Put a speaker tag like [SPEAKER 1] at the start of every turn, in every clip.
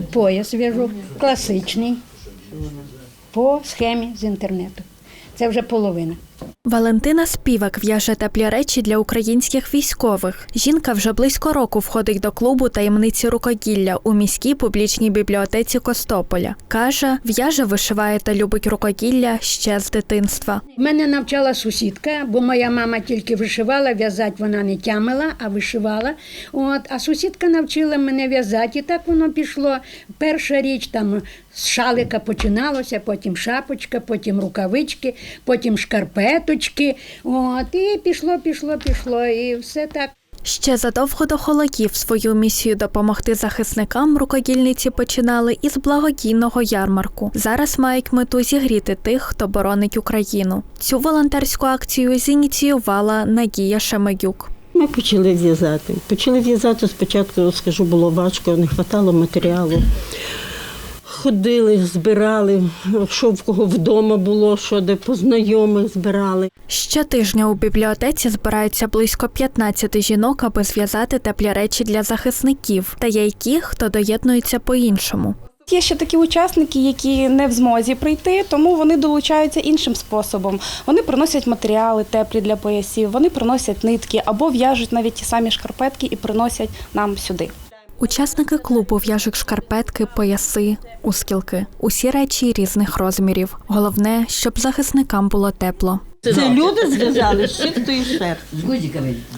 [SPEAKER 1] Пояс в'яжу класичний по схемі з інтернету. Це вже половина.
[SPEAKER 2] Валентина Співак в'яже теплі речі для українських військових. Жінка вже близько року входить до клубу таємниці рукоділля у міській публічній бібліотеці Костополя. Каже, в'яже, вишиває та любить рукоділля ще з дитинства.
[SPEAKER 1] Мене навчала сусідка, бо моя мама тільки вишивала, в'язати вона не тямила, а вишивала. От, а сусідка навчила мене в'язати, і так воно пішло. Перша річ там з шалика починалося, потім шапочка, потім рукавички, потім шкарпеточки. От, і пішло, пішло, пішло, і все так.
[SPEAKER 2] Ще задовго до холодів свою місію допомогти захисникам рукодільниці починали із благодійного ярмарку. Зараз мають мету зігріти тих, хто боронить Україну. Цю волонтерську акцію зініціювала Надія Шемедюк.
[SPEAKER 3] Ми почали в'язати. Почали в'язати спочатку, скажу, було важко, не вистачало матеріалу. Ходили, збирали, що в кого вдома було, що де по знайомих збирали.
[SPEAKER 2] Щотижня у бібліотеці збираються близько 15 жінок, аби зв'язати теплі речі для захисників, та є й ті, хто доєднується по-іншому.
[SPEAKER 4] Є ще такі учасники, які не в змозі прийти, тому вони долучаються іншим способом. Вони приносять матеріали теплі для поясів, вони приносять нитки або в'яжуть навіть ті самі шкарпетки і приносять нам сюди.
[SPEAKER 2] Учасники клубу в'яжуть шкарпетки, пояси, ускілки. Усі речі різних розмірів. Головне, щоб захисникам було тепло.
[SPEAKER 3] Це люди зв'язали з чистої шерсті.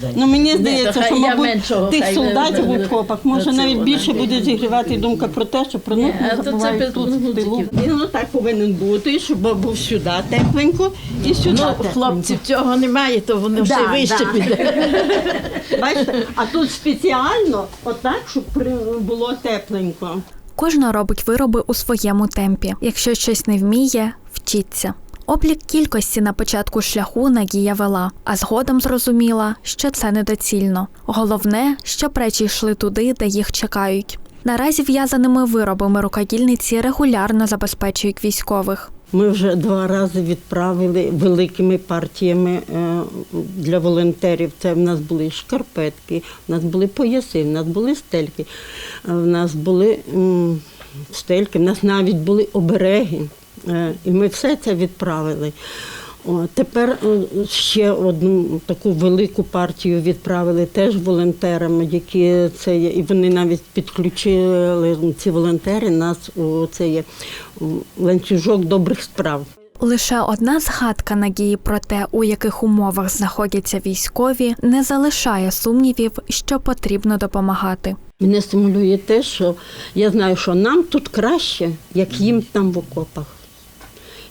[SPEAKER 5] З.
[SPEAKER 3] Ну мені
[SPEAKER 5] то
[SPEAKER 3] здається,
[SPEAKER 5] хай
[SPEAKER 3] що
[SPEAKER 5] я
[SPEAKER 3] мабуть
[SPEAKER 5] меншого,
[SPEAKER 3] тих
[SPEAKER 5] хай
[SPEAKER 3] солдатів у окопах може навіть
[SPEAKER 5] вона
[SPEAKER 3] більше буде зігрівати думка про те, що про них
[SPEAKER 5] Ні, а
[SPEAKER 3] не
[SPEAKER 5] то це
[SPEAKER 3] забувають
[SPEAKER 5] без
[SPEAKER 3] тут в тилу. Він отак повинен бути, щоб був сюди тепленько і сюди.
[SPEAKER 5] Ну,
[SPEAKER 3] тепленько.
[SPEAKER 5] хлопців цього немає, то вони все вище
[SPEAKER 3] да.
[SPEAKER 5] піде.
[SPEAKER 3] Бачите, а тут спеціально отак, щоб при- було тепленько.
[SPEAKER 2] Кожна робить вироби у своєму темпі. Якщо щось не вміє, вчиться. Облік кількості на початку шляху Надія вела, а згодом зрозуміла, що це недоцільно. Головне, щоб речі йшли туди, де їх чекають. Наразі в'язаними виробами рукодільниці регулярно забезпечують військових.
[SPEAKER 3] Ми вже два рази відправили великими партіями е, для волонтерів. Це в нас були шкарпетки, в нас були пояси, в нас були стельки, е, в нас були стельки, в нас навіть були обереги. Е, І ми все це відправили. О, тепер е, ще одну таку велику партію відправили теж волонтерами, які це є, і вони навіть підключили ці волонтери нас у це є ланцюжок добрих справ.
[SPEAKER 2] Лише одна згадка Надії про те, у яких умовах знаходяться військові, не залишає сумнівів, що потрібно допомагати.
[SPEAKER 3] Мене стимулює те, що я знаю, що нам тут краще, як їм там в окопах.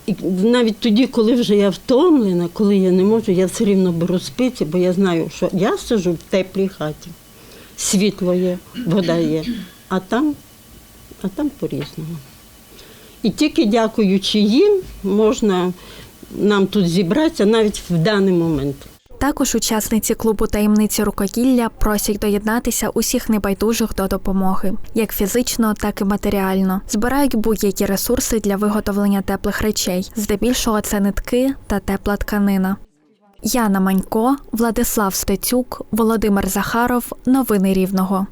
[SPEAKER 3] І навіть тоді, коли вже я втомлена, коли я не можу, я все рівно беру спиці, бо я знаю, що я сижу в теплій хаті. Світло є, вода є, а там, а там по-різному. І тільки дякуючи їм, можна нам тут зібратися навіть в даний момент.
[SPEAKER 2] Також учасниці клубу таємниці рукоділля просять доєднатися усіх небайдужих до допомоги, як фізично, так і матеріально. Збирають будь-які ресурси для виготовлення теплих речей. Здебільшого це нитки та тепла тканина. Яна Манько, Владислав Стецюк, Володимир Захаров. Новини Рівного.